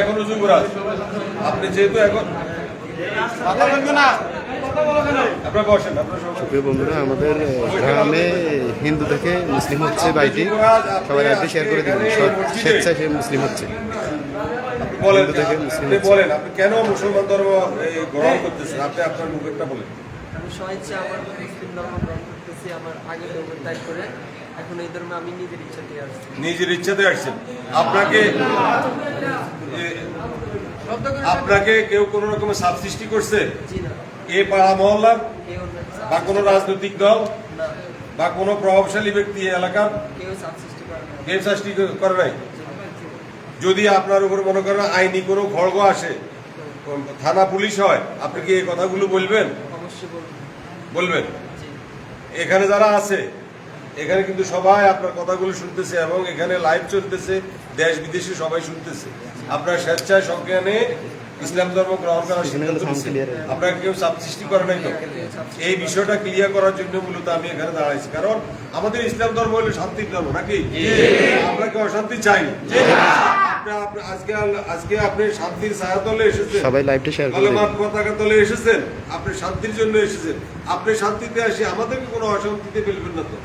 এখন যুবরাজ আপনি যেহেতু এখন আপনার বসেন আপনার সবাই প্রিয় বন্ধুরা আমাদের গ্রামে হিন্দু থেকে মুসলিম হচ্ছে বাইটি সবাই আপনি শেয়ার করে দিবেন। সব স্বেচ্ছায় সে মুসলিম হচ্ছে। বলেন হিন্দু থেকে মুসলিম বলেন আপনি কেন মুসলমান ধর্ম গ্রহণ করতেছেন? আপনি আপনার মুখেরটা বলেন। আমি স্বেচ্ছা আমার মুসলিম ধর্ম গ্রহণ করতেছি আমার আগের ধর্ম ত্যাগ করে। এখন এই ধর্মে আমি নিজের ইচ্ছা দিয়ে আসছি। নিজের ইচ্ছাতে আসছেন। আপনাকে আপনাকে কেউ কোন রকমের সাব সৃষ্টি করছে? এ পাড়া মহল্লার? বা কোনো রাজনৈতিক দল? বা কোনো প্রভাবশালী ব্যক্তি এলাকার? কেউ সৃষ্টি করে নাই। যদি আপনার উপর মনে করেন আইনি কোনো খড়গ আসে থানা পুলিশ হয় আপনি কি এই কথাগুলো বলবেন? বলবেন? এখানে যারা আছে এখানে কিন্তু সবাই আপনার কথাগুলো শুনতেছে এবং এখানে লাইভ চলতেছে দেশ বিদেশে সবাই শুনতেছে। আপনার স্বেচ্ছায় সংজ্ঞানে ইসলাম ধর্ম গ্রহণ করার সিদ্ধান্ত আপনাকে কেউ সাব সৃষ্টি করে নাই এই বিষয়টা ক্লিয়ার করার জন্য মূলত আমি এখানে দাঁড়াইছি। কারণ আমাদের ইসলাম ধর্ম হলো শান্তির ধর্ম নাকি? আমরা কি অশান্তি চাই। আপনি- আপনি- আজকে আজকে আপনি শান্তির ছায়াতলে এসেছেন। সবাই লাইভটা শেয়ার করে পতাকা তলে এসেছেন। আপনি শান্তির জন্য এসেছেন। আপনি শান্তিতে আসি আমাদেরকে কোনো অশান্তিতে ফেলবেন না তো?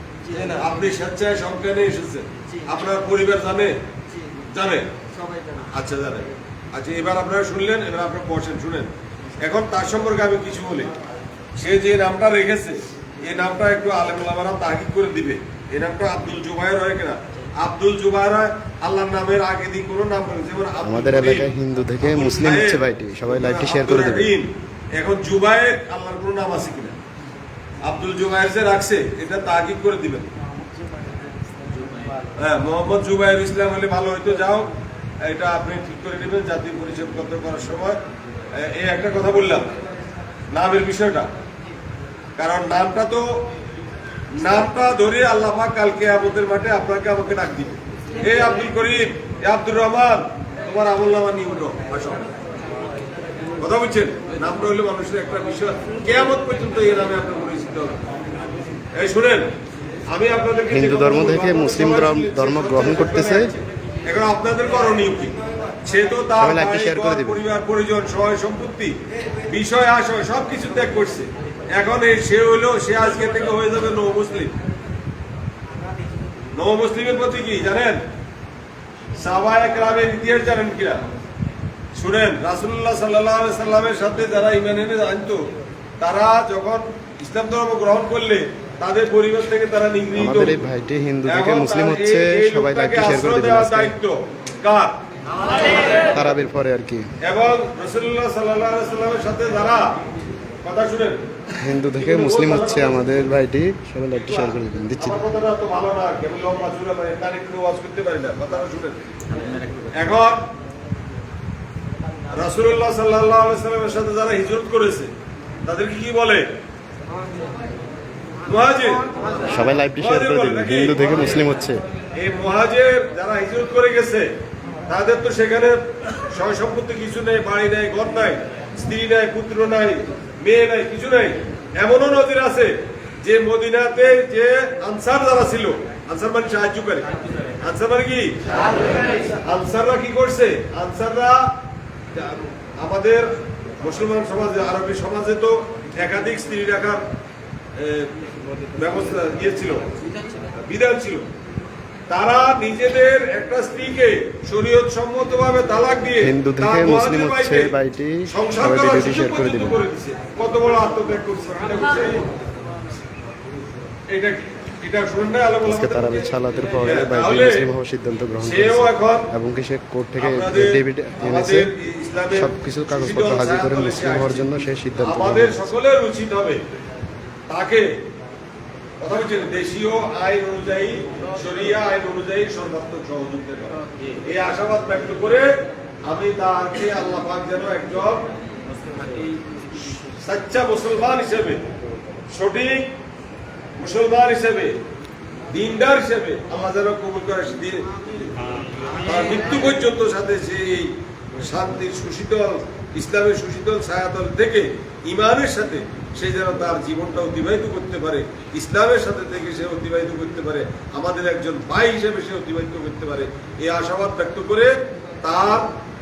আপনি স্বেচ্ছায় সংজ্ঞানে এসেছেন। আপনার পরিবার জানে? জানে? আচ্ছা জানে। আচ্ছা এবার আপনারা শুনলেন এবার আপনারা বসেন শুনেন। এখন তার সম্পর্কে আমি কিছু বলি। সে যে নামটা রেখেছে এই নামটা একটু আলেমুলামারা তাহিদ করে দিবে। এই নামটা আব্দুল জুবাইর হয় কিনা? আব্দুল জুবাইর হয় আল্লাহর নামের আগে দিয়ে কোনো নাম যেমন আমাদের এলাকায় হিন্দু থেকে মুসলিম হচ্ছে বাইটি সবাই লাইভটা শেয়ার করে রহিম। এখন জুবাইর আল্লাহর কোনো নাম আছে কিনা? আব্দুল জুবাইর যে রাখছে, এটা তাকিব করে দিবেন। হ্যাঁ মোহাম্মদ জুবাইর ইসলাম হলে ভালো হইতো। যাও এটা আপনি ঠিক করে নেবেন, জাতীয় পরিচয়পত্র করার সময়। এই একটা কথা বললাম, নামের বিষয়টা। কারণ নামটা তো, নামটা ধরে আল্লাহ কালকে আমাদের মাঠে আপনাকে আমাকে ডাক দিবে। এ আব্দুল করিম এ আব্দুর রহমান, তোমার আমল নামা নিয়ে কথা বলছেন? নামটা হলো মানুষের একটা বিষয়। কেয়ামত পর্যন্ত এই নামে আপনার এই শুনেন আমি আপনাদেরকে হিন্দু ধর্ম থেকে মুসলিম ধর্ম- গ্রহণ করতেছে। এখন আপনাদের করণীয় কি? সে তো তার। পরিবার পরিজন সহায় সম্পত্তি বিষয় আশয় সবকিছু ত্যাগ করছে। এখন সে হইল সে আজকে থেকে হয়ে যাবে নৌ মুসলিম। নৌ মুসলিমের প্রতি কি জানেন? সাবায় গ্রামের ইতিহাস জানেন কিনা? শুনেন রাসুল্লাহ সাল্লাহ সাল্লামের সাথে যারা ইমান এনে আনতো তারা যখন ইসলাম ধর্ম গ্রহণ করলে তাদের পরিবার থেকে তারা নিগৃহীত আমাদের এই ভাইটি হিন্দু থেকে মুসলিম হচ্ছে সবাই শেয়ার করে দিবেন দায়িত্ব কার? তারাবির পরে আর কি। এবং রসুল্লাহ সাল্লাহ সাল্লামের সাথে যারা কথা শুনেন। হিন্দু থেকে মুসলিম হচ্ছে আমাদের ভাইটি সবাই শেয়ার করে দিবেন। দিচ্ছি। কথাটা তো ভালো না কেবল লম্বা চূড়া মানে কানে করে ওয়াজ করতে পারি না কথাটা শুনেন। এখন রাসূলুল্লাহ সাল্লাল্লাহু আলাইহি সাল্লামের সাথে যারা হিজরত করেছে তাদেরকে কি বলে? সবাই লাইভটি শেয়ার করে দিবেন। হিন্দু থেকে মুসলিম হচ্ছে। এই মহাজের যারা হিজরত করে গেছে তাদের তো সেখানে সয় সম্পত্তি কিছু নেই বাড়ি নেই ঘর নাই স্ত্রী নাই পুত্র নাই মেয়ে নাই কিছু নাই। এমনও নজির আছে যে মদিনাতে যে আনসার যারা ছিল আনসার মানে সাহায্য করে আনসার মানে কি? আনসাররা কি করছে? আনসাররা আমাদের মুসলমান সমাজে আরবি সমাজে তো একাধিক স্ত্রী রাখার ব্যবস্থা ইয়ে ছিল বিধান ছিল। তারা নিজেদের একটা স্ত্রীকে শরীয়ত সম্মত ভাবে তালাক দিয়ে হিন্দু থেকে মুসলিম হচ্ছে বাইটি সবাই ভিডিওটি শেয়ার করে দিবেন কত বড় আত্মত্যাগ করছে এটা কি? আজকে সালাতের পরে হ্যাঁ, বাইটি তাহলে মুসলিম হওয়ার সিদ্ধান্ত গ্রহণ করেছে এবং কি সে কোর্ট থেকে ডেবিট এনেছে। ইসলামের সবকিছু কাগজপত্র হাজির করে মুসলিম হওয়ার জন্য সে সিদ্ধান্ত আমাদের সকলের উচিত হবে তাকে কথা বলছেন দেশীয় আইন অনুযায়ী শরিয়া আইন অনুযায়ী সর্বাত্মক সহযোগিতা করা। এই আশাবাদ ব্যক্ত করে আমি তাকে আল্লাহ পাক যেন একজন সচ্চা মুসলমান হিসেবে সঠিক মুসলমান হিসেবে, দিনদার হিসেবে আল্লাহ যেন কবুল করে মৃত্যু পর্যন্ত সাথে সেই শান্তির সুশীতল, ইসলামের সুশীতল ছায়াতল থেকে ইমানের সাথে সে যেন তার জীবনটা অতিবাহিত করতে পারে, ইসলামের সাথে থেকে সে অতিবাহিত করতে পারে, আমাদের একজন ভাই হিসেবে সে অতিবাহিত করতে পারে। এই আশাবাদ ব্যক্ত করে তার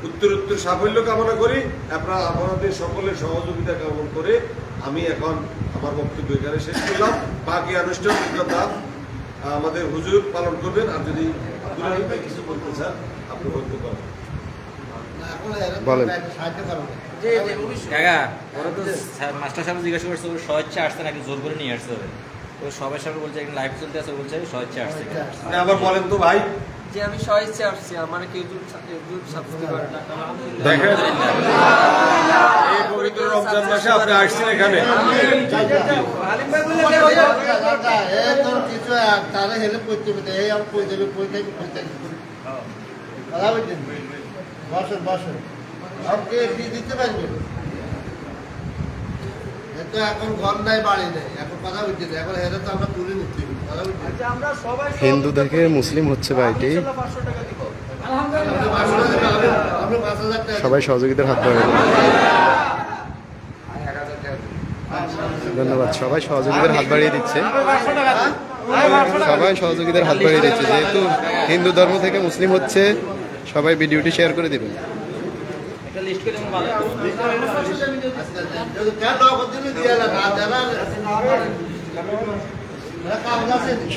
উত্তর উত্তর সাফল্য কামনা করি। আপনারা আপনাদের সকলের সহযোগিতা কামনা করে আমি এখন আমার বক্তব্য এখানে শেষ করলাম। বাকি আনুষ্ঠানিকতা আমাদের হুজুর পালন করবেন। আর যদি ভাই কিছু বলতে চান আপনি বলতে পারেন। কাকা ওরা তো মাস্টার সাহেব জিজ্ঞাসা করছে ওর স্বেচ্ছা নাকি জোর করে নিয়ে আসতে হবে? তো সবাই সামনে বলছে এখানে লাইভ চলতে আছে বলছে স্বেচ্ছা আসছে আবার বলেন তো ভাই। যে আমি সহেচ্ছে আসছি আমার করে রমজান মাসে আপনি আসছেন এখানে? বসেন বসেন আপনি দিতে পারবেন তো এখন ঘর নাই বাড়ি নেই এখন কথা এখন হেলে তো আমরা তুলে বলছেন হিন্দু থেকে মুসলিম হচ্ছে ভাইটি সবাই সহযোগিতার হাত দিন। ধন্যবাদ। সবাই সহযোগিতার হাত বাড়িয়ে দিচ্ছে। সবাই সহযোগিতার হাত বাড়িয়ে দিচ্ছে। যেহেতু হিন্দু ধর্ম থেকে মুসলিম হচ্ছে, সবাই ভিডিওটি শেয়ার করে দিবেন?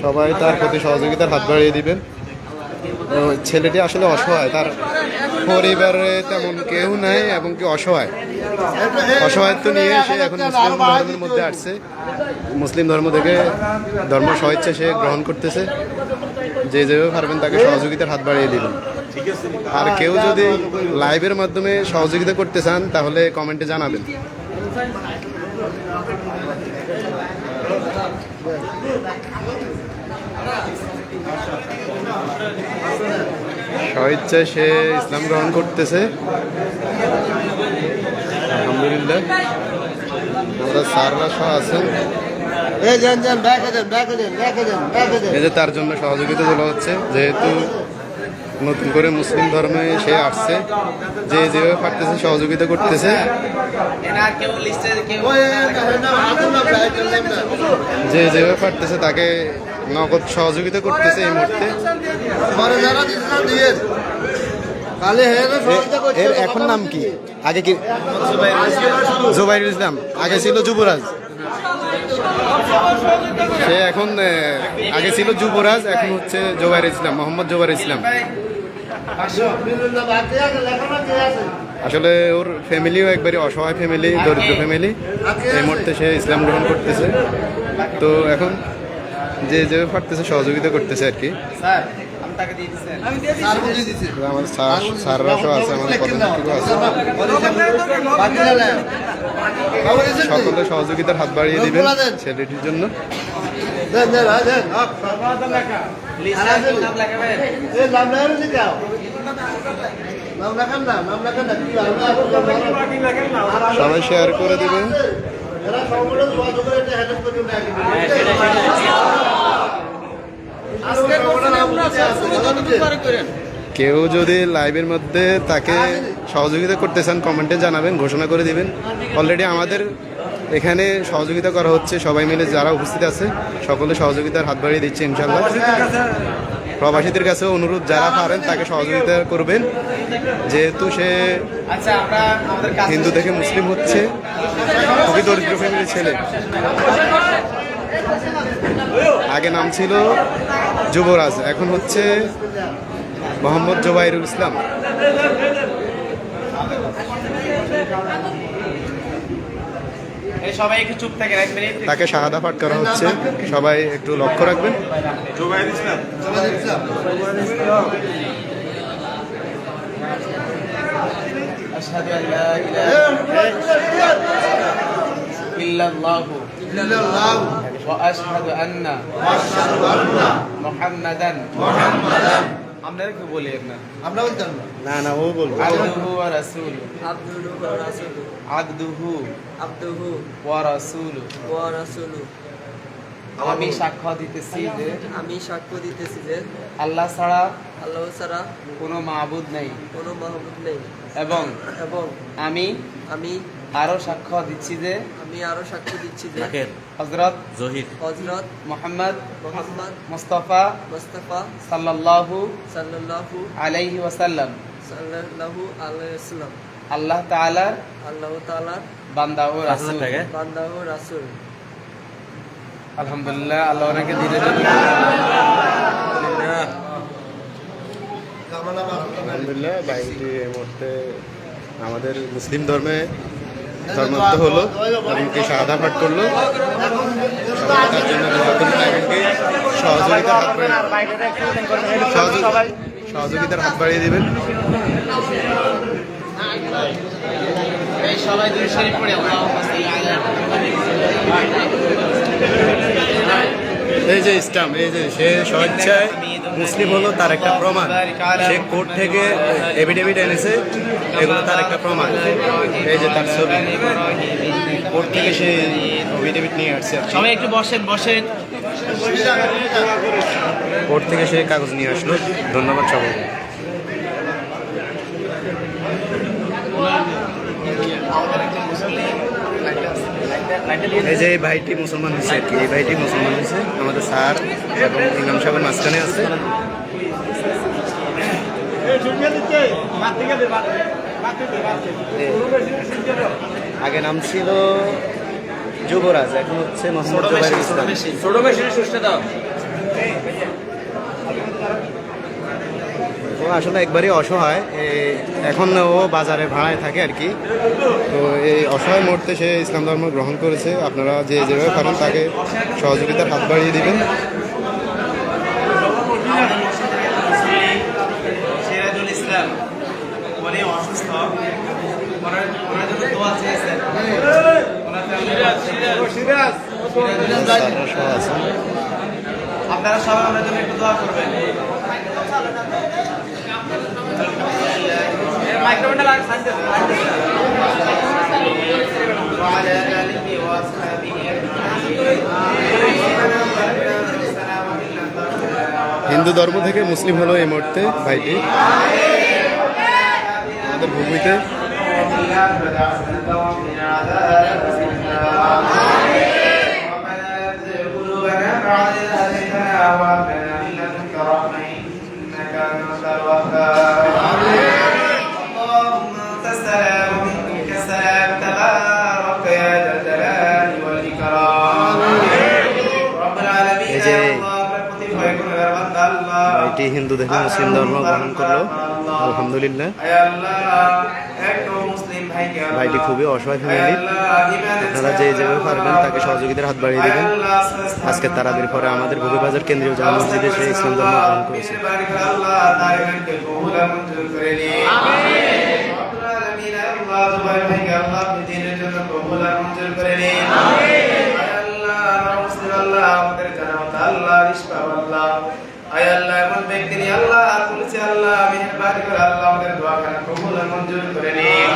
সবাই তার প্রতি সহযোগিতার হাত বাড়িয়ে দিবেন। ছেলেটি আসলে অসহায়। তার পরিবারে তেমন কেউ নাই এবং কি অসহায়। অসহায়ত্ব নিয়ে সে এখন মুসলিম ধর্মের মধ্যে আসছে। মুসলিম ধর্ম থেকে ধর্ম স্বেচ্ছা সে গ্রহণ করতেছে। যে যেভাবে পারবেন তাকে সহযোগিতার হাত বাড়িয়ে দিবেন। আর কেউ যদি লাইভের মাধ্যমে সহযোগিতা করতে চান তাহলে কমেন্টে জানাবেন। স্বেচ্ছায় সে ইসলাম গ্রহণ করতেছে। আলহামদুলিল্লাহ। আমরা স্যাররা সহ আছেন এই যে তার জন্য সহযোগিতা তোলা হচ্ছে যেহেতু নতুন করে মুসলিম ধর্মে সে আসছে যে যেভাবে পারতেছে সহযোগিতা করতেছে। যে যেভাবে পারতেছে তাকে নগদ সহযোগিতা করতেছে এই মুহূর্তে। এর এখন নাম কি? আগে কি জুবাইরুল ইসলাম। আগে ছিল যুবরাজ। সে এখন আগে ছিল যুবরাজ এখন হচ্ছে জোবাইর ইসলাম মোহাম্মদ জোবাইর ইসলাম। আসলে ওর ফ্যামিলিও একবারে অসহায় ফ্যামিলি দরিদ্র ফ্যামিলি এই মুহূর্তে সে ইসলাম গ্রহণ করতেছে। তো এখন যে যে পারতেছে সহযোগিতা করতেছে আর কি। তাকে দিয়ে দিচ্ছেন? স্যার বুঝিয়ে দিচ্ছে। আমাদের স্যার স্যাররা সহ আছে। আমাদের পদাধিকারীও আছে বাকি না খবর এসেছে সকলে সহযোগিতার হাত বাড়িয়ে দিবেন ছেলেটির জন্য। সবাই শেয়ার করে দিবেন। এরা সবগুলো যোগাযোগ করে এটা করে দেয় হ্যাঁ সেটাই সেটাই আজকে করছেন আমরা সহযোগিতা করেন কেউ যদি লাইভের মধ্যে তাকে সহযোগিতা করতে চান কমেন্টে জানাবেন ঘোষণা করে দিবেন। অলরেডি আমাদের এখানে সহযোগিতা করা হচ্ছে সবাই মিলে যারা উপস্থিত আছে সকলে সহযোগিতার হাত বাড়িয়ে দিচ্ছে ইনশাল্লাহ প্রবাসীদের কাছে অনুরোধ যারা পারেন তাকে সহযোগিতা করবেন। যেহেতু সে আচ্ছা আমরা আমাদের কাজ হিন্দু থেকে মুসলিম হচ্ছে খুবই দরিদ্র ফ্যামিলির ছেলে। আগে নাম ছিল যুবরাজ এখন হচ্ছে মোহাম্মদ জোবাইরুল ইসলাম। এই সবাই একটু চুপ থাকেন এক মিনিট। তাকে শাহাদা পাঠ করা হচ্ছে। সবাই একটু লক্ষ্য রাখবেন। জোবাইর ইসলাম। আশহাদু আল্লা ইলাহা ইল্লাল্লাহু। ওয়া আশহাদু আন্না মুহাম্মাদান আপনারা কি বলি না আমরা বলতাম না না না ও বলব। আবদুহু ওয়া রাসূলু। আব্দুহু ওয়া রাসূলু। আবদুহু। আব্দুহু ওয়া রাসূলু। ওয়া রাসূলু। আমি সাক্ষ্য দিতেছি যে আমি সাক্ষ্য দিতেছি যে আল্লাহ ছাড়া আল্লাহ ছাড়া কোনো মাবুদ নেই। কোনো মাহবুব নেই। এবং এবং আমি আমি আরও সাক্ষ্য দিচ্ছি যে আমি আরও সাক্ষ্য দিচ্ছি যে হজরত হজরত মোহাম্মদ মোহাম্মদ মুস্তফা মুস্তাফা সাল্লাল্লাহু সাল্লাল্লাহু আলাইহি ওয়াসাল্লাম। সাল্লাল্লাহু আলাইহি সাল্লাম আল্লাহ তাআলার আল্লাহ তাআলার বান্দা ও রাসূল। বান্দা ও রাসূল। আলহামদুলিল্লাহ আল্লাহ ওনাকে দিনের জন্য আলহামদুলিল্লাহ। ভাইটি এই মুহূর্তে আমাদের মুসলিম ধর্মে ধর্মান্ত হলো এমনকি সাদা পাঠ করল। তার জন্য এমনকি সহযোগিতার হাত বাড়িয়ে হাত বাড়িয়ে দিবেন। এই যে ইসলাম, এই যে সে স্বেচ্ছায় মুসলিম হলো তার একটা প্রমাণ। সে কোর্ট থেকে এভিডেভিট এনেছে এগুলো তার একটা প্রমাণ। এই যে তার ছবি। কোর্ট থেকে সে এভিডেভিট নিয়ে আসছে সবাই একটু বসেন বসেন। কোর্ট থেকে সে কাগজ নিয়ে আসলো। ধন্যবাদ সবাইকে। এই যে এই ভাইটি মুসলমান হয়েছে আর কি, এই ভাইটি মুসলমান হয়েছে, আমাদের স্যার এবং ইমাম সাহেবের মাঝখানে আছে। আগে নাম ছিল যুবরাজ, এখন হচ্ছে মোহাম্মদ ছোট মেশিনের সুস্থ দাও। ও আসলে একবারই অসহায়। এখন ও বাজারে ভাড়ায় থাকে আর কি। তো এই অসহায় মুহূর্তে সে ইসলাম ধর্ম গ্রহণ করেছে। আপনারা যে যেভাবে পারেন তাকে সহযোগিতার হাত বাড়িয়ে দিবেন। অসুস্থ। আপনারা সবাই ওনার জন্য একটু দোয়া করবেন। হিন্দু ধর্ম থেকে মুসলিম হলো এই মুহূর্তে ভাইটি আমাদের ভূমিতে اللهم এই হিন্দু দেখে মুসলিম ধর্ম গ্রহণ করল। আলহামদুলিল্লাহ। ভাইটি খুবই অসহায় ফ্যামিলি আপনারা যে যেভাবে পারবেন তাকে সহযোগিতার হাত বাড়িয়ে দেবেন। আজকে তারাবির পরে আমাদের বাজার কেন্দ্রীয় জামা মসজিদে সে ইসলাম ধর্ম গ্রহণ করেছে। আল্লাহ আল্লাহ আল্লাহ মেহেরবানি করে আল্লাহ আমাদের দোয়াখানা কবুল আর মঞ্জুর করে নিন।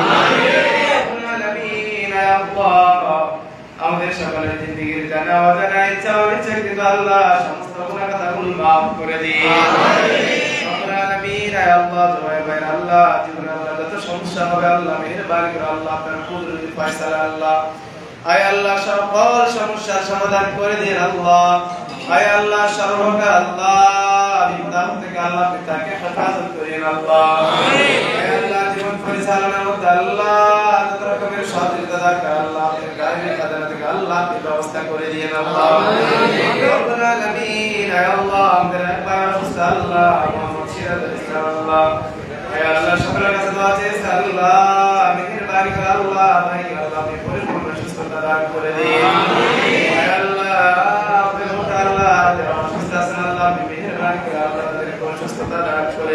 আমাদের সকলের জিন্দিগির জানা অজানা ইচ্ছা অনিচ্ছা কিন্তু আল্লাহ সমস্ত গুনাহ কথাগুলো মাফ করে দিন। আল্লাহ আল্লাহ। জীবন আল্লাহ যত সমস্যা হবে আল্লাহ মেহেরবানি করে আল্লাহ আপনার কুদরতি ফয়সালা আল্লাহ। আয় আল্লাহ সকল সমস্যার সমাধান করে দিন আল্লাহ। আয় আল্লাহ সর্বকা আল্লাহ। বিপদ থেকে আল্লাহ পিতাকে হেফাজত করেন আল্লাহ। আল্লাহ জীবন পরিচালনার মধ্যে আল্লাহ যত রকমের সহযোগিতা দরকার আল্লাহ আপনার গাড়ি খাজানা থেকে আল্লাহ আপনি ব্যবস্থা করে দিন আল্লাহ। রব্বুল আলামিন আল্লাহ আমাদের একবার অসুস্থ আল্লাহ মোহাম্মদ সিরাজুল ইসলাম আল্লাহ। আল্লাহ সকলের কাছে দোয়া চেয়েছে আল্লাহ মেহেরবানি করে আল্লাহ ভাইকে আল্লাহ আপনি পরিপূর্ণ সুস্থতা দান করে দিন। আল্লাহ আপনি আল্লাহ অসুস্থ আছেন আল্লাহ আপনি করে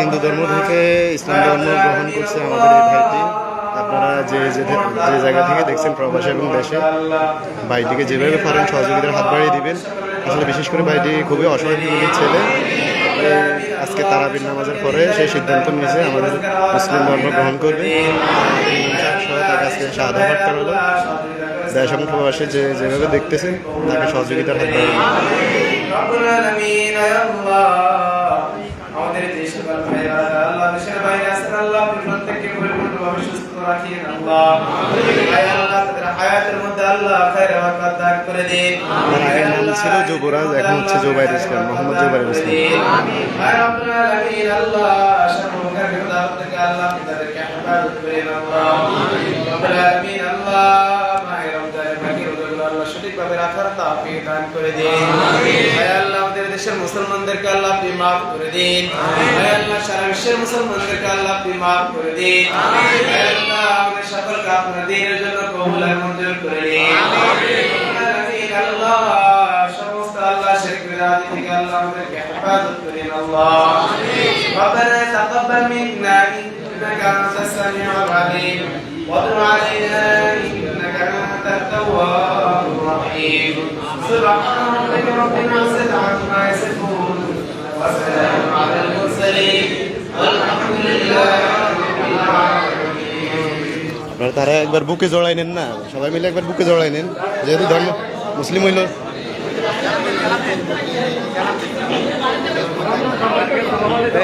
হিন্দু ধর্ম থেকে ইসলাম ধর্ম গ্রহণ করছে আমাদের এই ভাইটি। আপনারা যে যে জায়গা থেকে দেখছেন প্রবাসী এবং দেশে, ভাইটিকে যেভাবে পারেন সহযোগিতার হাত বাড়িয়ে দিবেন, আসলে বিশেষ করে ভাইটি খুবই অসহায় ছেলে। আজকে তারাবির নামাজের পরে সেই সিদ্ধান্ত নিয়েছে আমাদের মুসলিম ধর্ম গ্রহণ করবে। আজকে পাঠ করালো দেশ এবং প্রবাসী যে যেভাবে দেখতেছে তাকে সহযোগিতার হাত বাড়িয়ে দিবেন। রব্বুল আলামিন আয় আল্লাহ আমাদের যে সকল ভাইরা আল্লাহ দেশের বাইরে আছেন আল্লাহ প্রত্যেককে পরিপূর্ণভাবে সুস্থ রাখিয়েন আল্লাহ আল্লাহ তাদের হায়াতের মধ্যে আল্লাহ খায়র বরকত দান করে দিন আমার নাম ছিল যুবরাজ, এখন হচ্ছে জুবাইর ইসলাম, মোহাম্মদ জুবাইর ইসলাম। আর আপনার আমিন আল্লাহ সর্বকার বিপদ থেকে আল্লাহ তাদেরকে হেফাজত করেন আল্লাহ রব্বুল আলামিন আল্লাহ মাহে রমজানের বাকি রোজাগুলো আল্লাহ সঠিকভাবে রাখার তাওফিক দান করে দিন হে আল্লাহ আমাদের দেশের মুসলমানদেরকে আল্লাহ আপনি মাফ করে দিন হে আল্লাহ সারা বিশ্বের মুসলমানদেরকে আল্লাহ আপনি মাফ করে দিন হে আল্লাহ আমাদের সকলকে আপনার দিনের জন্য কবুল আর মঞ্জুর করে দিন রব্বুল আলামিন আল্লাহ সমস্ত আল্লাহ শিরক বিদাতি থেকে আল্লাহ আমাদেরকে হেফাজত করেন আল্লাহ ربنا تقبل منا انك انت السميع العليم وتب علينا انك انت التواب الرحيم سبحان ربك رب العزه عما يصفون وسلام على المرسلين والحمد لله رب العالمين আপনারা তারা একবার বুকে জড়াই নেন না সবাই মিলে একবার বুকে জড়াই নেন যেহেতু ধর্ম মুসলিম হইল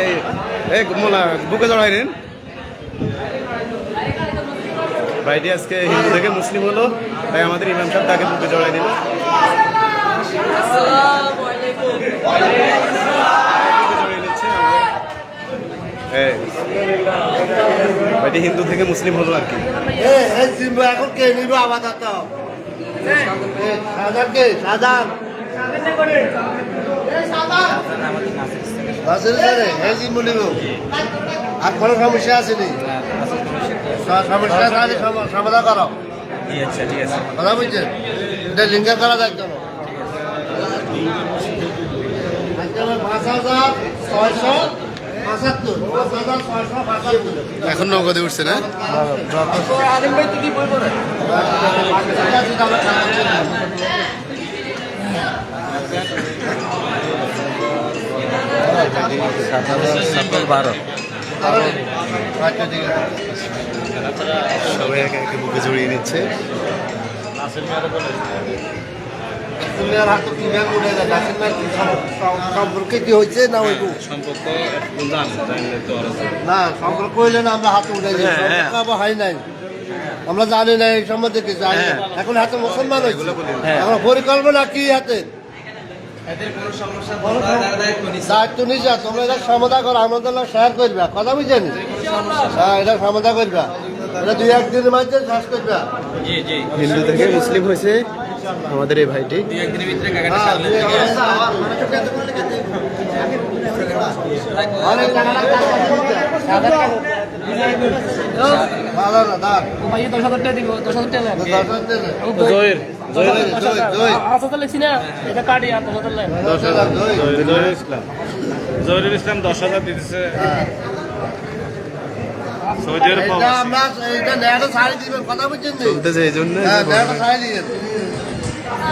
এই এই মোলা বুকে জড়াই নেন ভাইটি আজকে হিন্দু থেকে মুসলিম হলো, তাই আমাদের ইমাম সাহেব তাকে বুকে জড়াই দিল। ভাইটি হিন্দু থেকে মুসলিম হলো আর কি। এখন কে স্যারে এই আর কোনো সমস্যা আছে নি? স- সমস্যা তাহলে সম- সমাধান করো। আচ্ছা ঠিক আছে। কথা বুঝছেন? এটা লিঙ্গা করা যায় কেন এখন নগদে উঠছে না? বই বারো। আচ্ছা ঠিক আছে। সবাই একে একে বুকে জড়িয়ে নিচ্ছে। কি কি সম্পর্কে কি হয়েছে না ওই সম্পর্ক না সম্পর্ক হইলে না আমরা হাতে উঠে সম্পর্ক হয় নাই। আমরা জানি না এই সম্বন্ধে কিছু। জানি না। এখন হাতে মুসলমান হয়েছে। আমরা পরিকল্পনা কি হাতে? এদের কোনো সমস্যা তোমরা যারা দায়িত্ব নিজা তোমরা এটা সমাধান করো আমাদের শেয়ার করবে। কথা বুঝছেন হ্যাঁ এটা সমাধান করবা এটা দুই একদিনের মধ্যে শেষ করবা জি জি। হিন্দু থেকে মুসলিম হয়েছে আমাদের এই ভাইটি। হ্যাঁ, হাজার জয় জয়ের ইসলাম। জহিরুল ইসলাম দশ হাজার দিতেছে। আরব আমরা এটা শাড়ি দিবেন কথা বুঝছেন নি? চলতেছে এই জন্য হ্যাঁ শাড়ি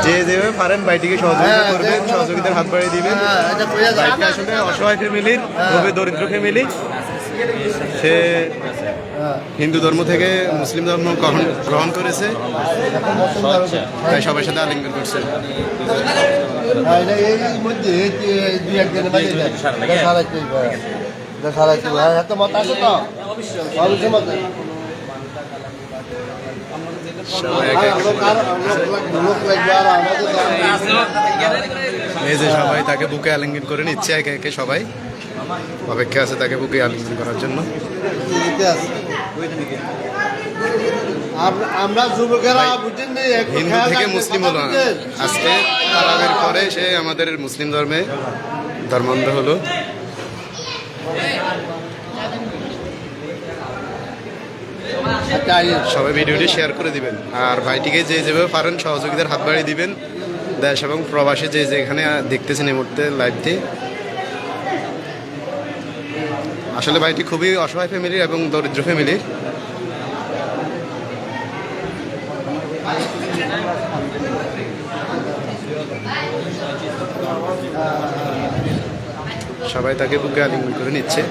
যে যেভাবে পারেন ভাইটিকে সহযোগিতা হ্যাঁ, করবেন সহযোগিতার হাত বাড়িয়ে দিবেন। হ্যাঁ এটা ভাইটি আসলে অসহায় ফ্যামিলির খুবই দরিদ্র ফ্যামিলি। সে হিন্দু ধর্ম থেকে মুসলিম ধর্ম গ্রহণ গ্রহণ করেছে। তাই সবার সাথে আলিঙ্গন করছে। হ্যাঁ মধ্যে অবশ্যই এই সবাই তাকে বুকে আলিঙ্গন করে নিচ্ছে, একে একে সবাই। অপেক্ষা আছে তাকে বুকে আলিঙ্গন করার জন্য। আমরা- যুবকেরা বুঝেন হিন্দু থেকে মুসলিম হলো আজকে তারাবের পরে সে আমাদের মুসলিম ধর্মে ধর্মান্ধ হলো আচ্ছা, আইয়েন। সবাই ভিডিওটি শেয়ার করে দিবেন। আর ভাইটিকে যে যেভাবে পারেন সহযোগিতার হাত বাড়িয়ে দিবেন। দেশ এবং প্রবাসে যে যেখানে দেখতেছেন এই মুহূর্তে লাইভটি আসলে ভাইটি খুবই অসহায় ফ্যামিলির এবং দরিদ্র ফ্যামিলির সবাই তাকে বুকে আলিঙ্গন করে নিচ্ছে।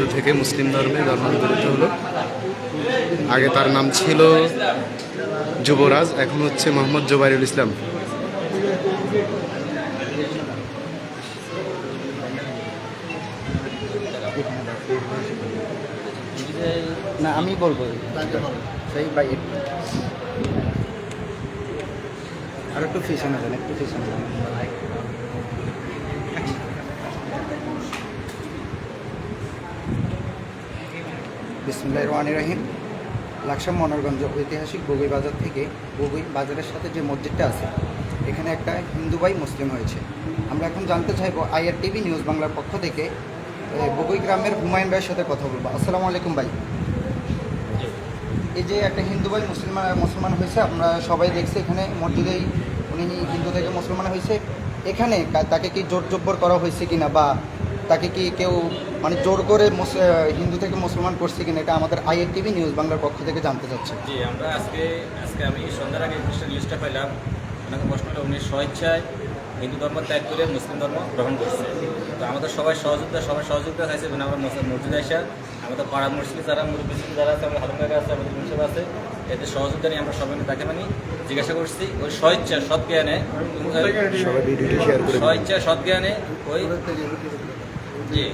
হিন্দু থেকে মুসলিম ধর্মে ধর্মান্তরিত হলো। আগে তার নাম ছিল যুবরাজ, এখন হচ্ছে মোহাম্মদ জোবাইরুল ইসলাম। না, আমি বলব। সেই বাই আর একটু ফিশন আছেন একটু ফিশন বিসমুল্লাহ রহমান রহিম। লাকসাম মনোরগঞ্জ ঐতিহাসিক বগুই বাজার থেকে বগুই বাজারের সাথে যে মসজিদটা আছে, এখানে একটা হিন্দু ভাই মুসলিম হয়েছে। আমরা এখন জানতে চাইব আইআর টিভি নিউজ বাংলার পক্ষ থেকে বগুই গ্রামের হুমায়ুন ভাইয়ের সাথে কথা বলব। আসসালামু আলাইকুম ভাই। এই যে একটা হিন্দু ভাই মুসলমান মুসলমান হয়েছে, আমরা সবাই দেখছি এখানে মসজিদেই উনি হিন্দু থেকে মুসলমান হয়েছে। এখানে তাকে কি জোর জব্বর করা হয়েছে কিনা বা তাকে কি কেউ মানে জোর করে হিন্দু থেকে মুসলমান করছে কিনা এটা আমাদের আইএর টিভি নিউজ বাংলার পক্ষ থেকে জানতে চাচ্ছে। জি আমরা আজকে আজকে আমি সন্ধ্যার আগে জিনিসটা লিস্টটা পাইলাম। ওনাকে প্রশ্নটা উনি স্বেচ্ছায় হিন্দু ধর্ম ত্যাগ করে মুসলিম ধর্ম গ্রহণ করছে। তো আমাদের সবাই সহযোগিতা সবাই সহযোগিতা চাইছে মানে আমরা মস- মসজিদে আসা আমাদের পাড়া মসজিদে যারা মুরব্বী যারা আছে আমাদের হালুম আছে আমাদের হিসাব আছে এদের সহযোগিতা নিয়ে আমরা সবাই মিলে তাকে মানে জিজ্ঞাসা করছি ওই স্বেচ্ছা সৎ জ্ঞানে। স্বেচ্ছা সৎ জ্ঞানে ওই জি।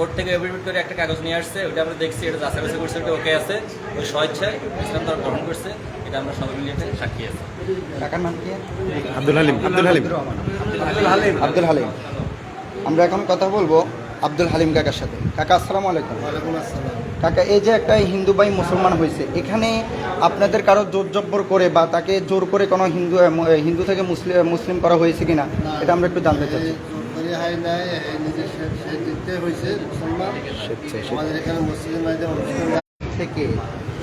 কোর্ট থেকে এফিডেভিট করে একটা কাগজ নিয়ে আসছে ওটা আমরা দেখছি এটা যাচাই বাছাই করছে ওটা ওকে আছে। ওই স্বেচ্ছায় ইসলাম ধর্ম গ্রহণ করছে এটা আমরা সবাই মিলে সাক্ষী আছে। কাকার নাম কি? আব্দুল হালিম আব্দুল হালিম। আব্দুল হালিম। আমরা এখন কথা বলব আব্দুল হালিম কাকার সাথে। কাকা আসসালামু আলাইকুম। কাকা এই যে একটা হিন্দু ভাই মুসলমান হয়েছে এখানে আপনাদের কারও জোর জব্বর করে বা তাকে জোর করে কোনো হিন্দু হিন্দু থেকে মুসলিম মুসলিম করা হয়েছে কিনা এটা আমরা একটু জানতে চাচ্ছি। করে নাই নিজের হয়েছে আমাদের এখানে মুসলিম ভাইদের থেকে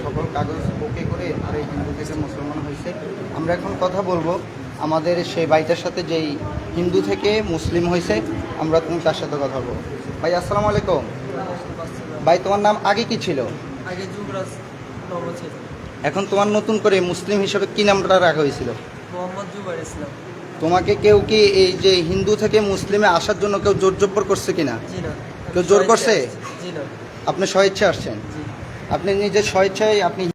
সকল কাগজ ওকে করে এরপরে হিন্দু থেকে মুসলমান হয়েছে আমরা এখন কথা বলব আমাদের সেই ভাইটার সাথে যেই হিন্দু থেকে মুসলিম হয়েছে আমরা তুমি তার সাথে কথা বলব ভাই আসসালামু আলাইকুম ভাই তোমার নাম আগে কি ছিল এখন তোমার নতুন করে মুসলিম হিসেবে কি নামটা রাখা হয়েছিল মোহাম্মদ জুবাইর ইসলাম। তোমাকে কেউ কি এই যে হিন্দু থেকে মুসলিমে আসার জন্য কেউ জোর জব্বর করছে কিনা? না কেউ জোর করছে? আপনি স্বেচ্ছায় আসছেন? আপনি নিজের স্বেচ্ছায় আপনি